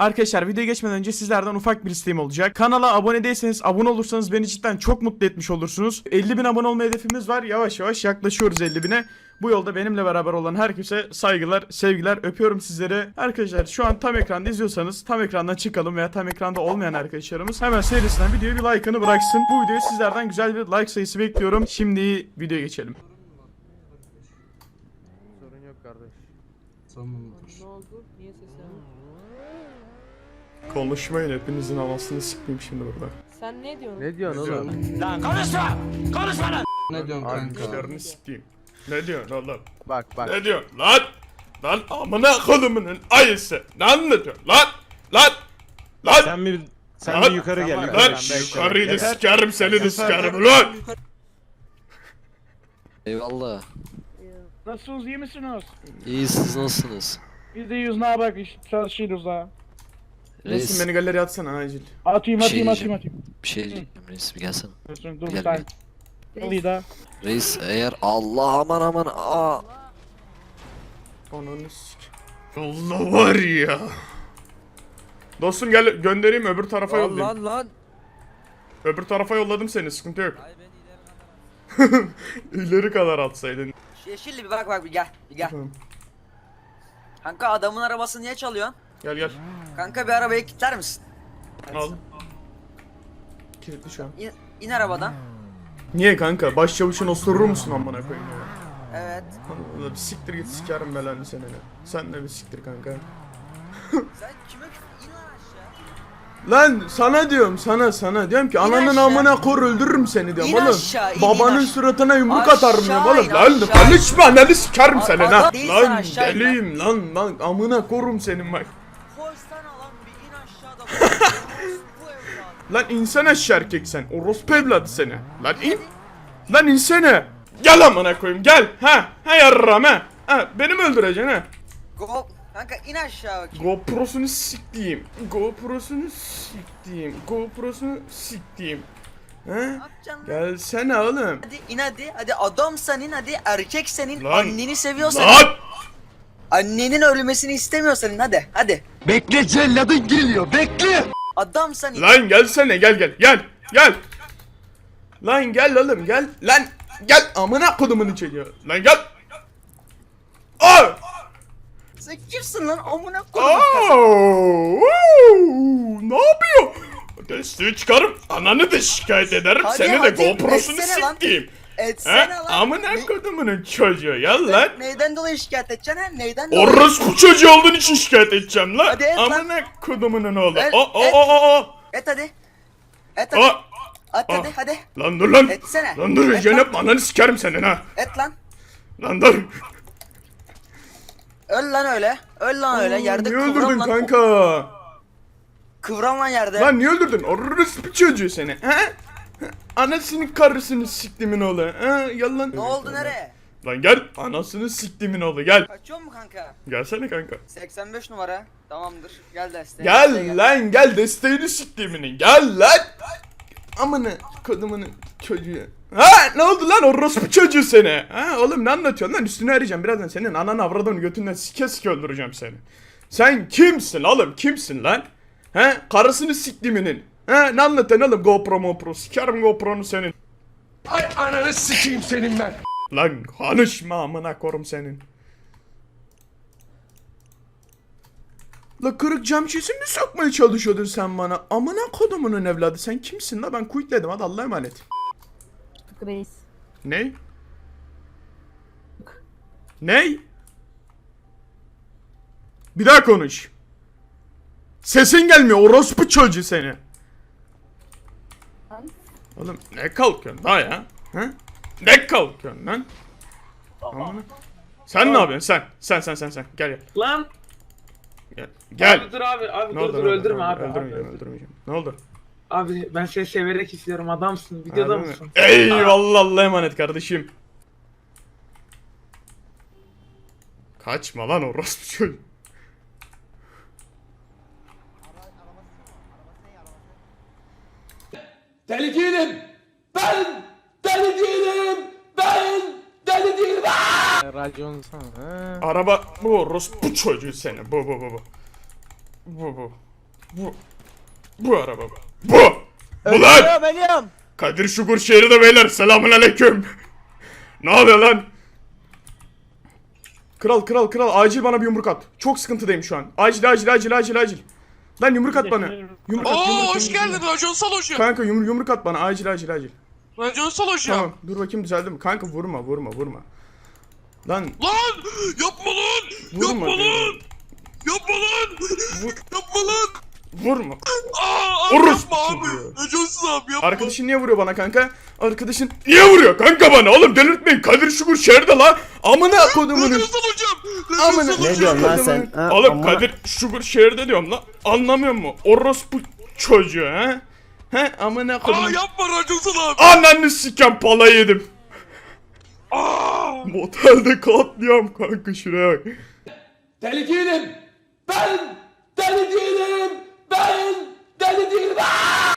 Arkadaşlar videoya geçmeden önce sizlerden ufak bir isteğim olacak. Kanala abone değilseniz abone olursanız beni cidden çok mutlu etmiş olursunuz. 50 bin abone olma hedefimiz var. Yavaş yavaş yaklaşıyoruz 50 bine. Bu yolda benimle beraber olan herkese saygılar, sevgiler. Öpüyorum sizleri. Arkadaşlar şu an tam ekranda izliyorsanız tam ekrandan çıkalım veya tam ekranda olmayan arkadaşlarımız hemen serisinden videoya bir like'ını bıraksın. Bu videoyu sizlerden güzel bir like sayısı bekliyorum. Şimdi videoya geçelim. Sorun yok kardeş. Tamamdır. Ne oldu? Niye seslenmiyor? Konuşmayın hepinizin anasını sikmeyeyim şimdi burada. Sen ne diyorsun? Ne diyorsun oğlum? Ne diyorsun kanka? Dişlerini sikeyim. Ne diyorsun oğlum? Bak bak. Ne diyorsun lan? Lan amına kodumunun ayısı. Ne anlatıyorsun lan? Lan! Lan! Sen bir sen Lan- bir yukarı gel. yukarı. Lan bekle. yukarıyı da Yeter. sikerim seni de sikerim lan! Eyvallah. Nasılsınız iyi misiniz? İyi siz nasılsınız? Biz de iyiyiz ne bak iş çalışıyoruz ha. Reis Reis beni galeriye atsana acil. Atayım şey atayım atayım diyeceğim. atayım. bir şey diyecektim reis bir gelsene. Dur dur Gel bir saniye. Alayım da. Reis eğer Allah aman aman aa Ananı sik. Allah var ya. Dostum gel göndereyim öbür tarafa yollayayım. lan. Öbür tarafa yolladım seni sıkıntı yok. İleri kadar atsaydın. Yeşilli bir bak bak bir gel bir gel. Tamam. Kanka adamın arabasını niye çalıyorsun? Gel gel. Kanka bir arabayı kilitler misin? Al. Kilitli şu an. İn, in arabadan. Niye kanka? Başçavuşun osurur musun amına koyayım ya? Evet. Allah bir siktir git sikerim belanı seneni. Sen de bir siktir kanka. Sen kime küfür? İn lan aşağı. Lan sana diyorum sana sana diyorum ki ananın aşağı. amına kor öldürürüm seni diyorum İn oğlum. aşağı, in, in Babanın aşağı. suratına yumruk Aşağı atarım diyorum in, oğlum. Lan aşağı. konuşma ananı sikerim A- adam değilsen Lan aşağı in lan. deliyim lan lan amına korum senin bak. Lan insan aşağı erkek sen. Orospu evladı seni. Lan in. Lan insene. Gel amına koyayım gel. Ha. Ha yarram ha. Ha beni mi öldüreceksin ha? Go. Kanka in aşağı bakayım. GoPro'sunu siktiğim. GoPro'sunu siktiğim. GoPro'sunu siktiğim. He? Gelsene oğlum. Hadi in hadi. Hadi adamsan in hadi. Erkek senin. Lan. Anneni seviyorsan. Lan! Annenin ölmesini istemiyorsan in hadi. Hadi. Bekle celladın geliyor bekle. Adamsan in. Lan gelsene gel gel gel gel. Lan gel oğlum gel. Lan gel amına kodumun çocuğu. Lan gel. Aa! Sen kimsin lan? Amına! Woo! Ne yapıyor? Desteği çıkarım. Ananı da şikayet ederim. Hadi, Seni de hadi, GoPro'sunu etsene lan. He? lan. Amına Ne- kodumunun çocuğu. Gel lan. Neyden dolayı şikayet edeceksin ha? Neyden dolayı? Orospu çocuğu olduğun için şikayet edeceğim lan. Hadi et lan. Amına kodumunun oğlu. Et, O o et. o o o. Et hadi. Et hadi. O. At hadi Ah. hadi. Lan dur lan. Etsene. Lan dur. Et lan. ananı sikerim senin ha. Et lan. Lan dur. Öl lan öyle. Öl lan öyle. Yerde niye kıvran öldürdün lan. kanka? Kıvran lan yerde. Lan niye öldürdün? Orospu çocuğu seni. Ha? Anasının karısını siktimin oğlu. Ha? Gel lan. Ne oldu nereye? Lan gel. Anasını siktimin oğlu gel. Kaçıyor mu kanka? Gelsene kanka. 85 numara. Tamamdır. Gel desteğe. desteğe Gel lan gel desteğini siktiminin. Gel lan. Amına kodumunun çocuğu. Ha ne oldu lan orospu çocuğu seni? Ha oğlum ne anlatıyorsun lan üstünü arayacağım birazdan senin ananı avradını götünden sike sike öldüreceğim seni. Sen kimsin oğlum kimsin lan? He karısını siktiminin. He ne anlatıyorsun oğlum GoPro MoPro sikerim GoPro'nu senin. Ay ananı sikeyim senin ben. Lan konuşma amına korum senin. La kırık cam şişesini mi sokmaya çalışıyordun sen bana? Amına kodumunun evladı sen kimsin la ben quitledim hadi Allah'a emanet. Reis. Ne? Ne? Bir daha konuş. Sesin gelmiyor orospu çocuğu seni. Oğlum ne kalkıyorsun daha ya? Ha? Ne kalkıyorsun lan? Amına. Sen ne yapıyorsun sen? Sen sen sen sen gel gel. Lan. Gel. Gel. Abi dur abi. Abi Ne dur oldu, dur öldürme abi. abi. Öldürmeyeceğim, öldürmeyeceğim. Ne oldu? Abi ben seni severek istiyorum. Adamsın. Videoda mi? mısın? Eyvallah Allah'a emanet kardeşim. Kaçma lan orospu çocuğu. Deli değilim. Ben deli değilim. Ben deli değilim. Racon sana. Ha. Araba bu orospu çocuğu seni. Bu bu bu bu. Bu bu. Bu. Bu araba bu. Bu. Bu lan. Benim. Kadir Şukur şehri beyler. Selamun aleyküm. ne oluyor lan? Kral kral kral acil bana bir yumruk at. Çok sıkıntıdayım şu an. Acil acil acil acil acil. Lan yumruk at bana. Yumruk at, Oo yumruk, hoş yumruk, geldin. Racon Saloşu. Kanka yumruk, yumruk at bana acil acil acil. Racon Saloşu. Tamam dur bakayım düzeldi mi? Kanka vurma vurma vurma. Lan Lan yapma lan. vurma. Yapma diyorum. lan. Yapma lan. Yapma lan. Vurma. Aa abi Orospu yapma abi. Raconsuz abi yapma. Arkadaşın niye vuruyor bana kanka? Arkadaşın niye vuruyor kanka bana? Oğlum delirtmeyin. Kadir Şukur şehirde la. Amına kodumunun. Racon hocam amına. Ne diyorsun lan sen? Ha, Oğlum amına- Kadir Sugar şehirde diyorum lan. Anlamıyor mu? Orospu çocuğu ha? He amına Aa koyayım. yapma raconsal abi. Ananı siken pala yedim. Aa! Motelde katliam kanka şuraya bak. Deli değilim. Ben deli değilim. Ben deli değilim.